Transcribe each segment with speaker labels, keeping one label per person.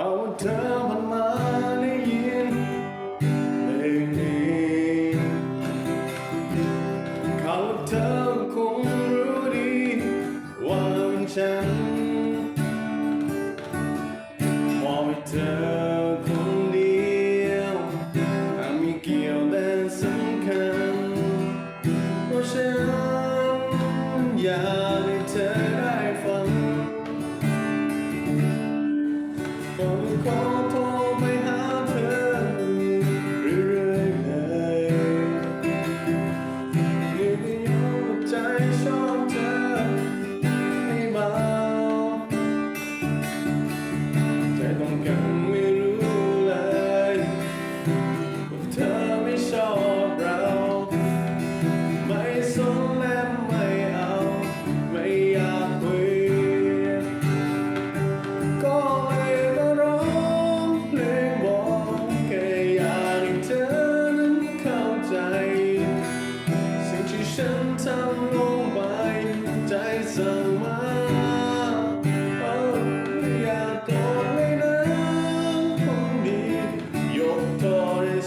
Speaker 1: เขาเธอมันมาได้ยินเพลงนี้เขาเธอคงรู้ดีว่าเป็นฉันมองให้เธอคนเดียวหากมีเกี่ยวแต่สำคัญเพราะฉันอยากให้เธอ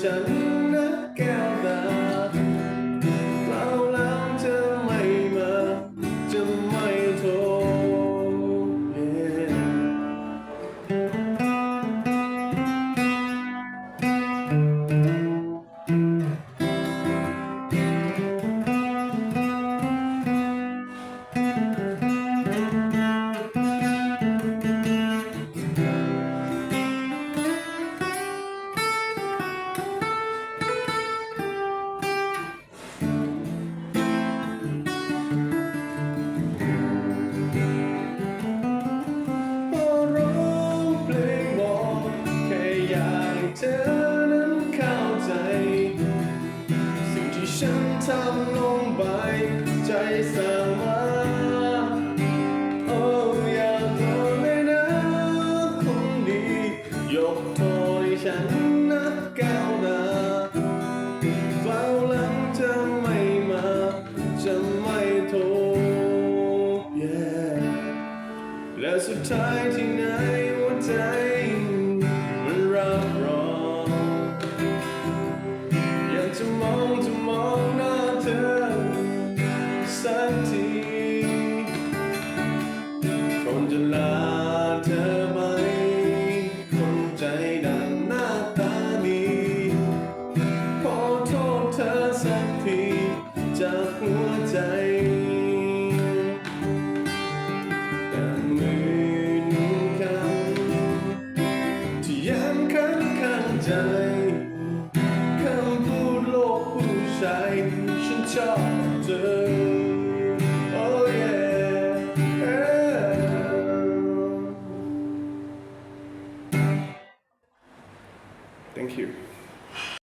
Speaker 1: ฉัน ใจสั่งมาโอ้อย่าโทษเลยนะคนดียกโทษฉันนับก้าวหน้าเฝ้าหลังจะไม่มาจะไม่โทร yeah และสุดท้ายที่ไหนหัวใจ สักทีคนจะลาเธอไหมคนใจดังหน้าตาดีขอโทษเธอสักที จากหัวใจแต่มือนกันที่ย้ำข้างข้างใจคำพูดโลกผู้ชายฉันชอบเธอ Thank you.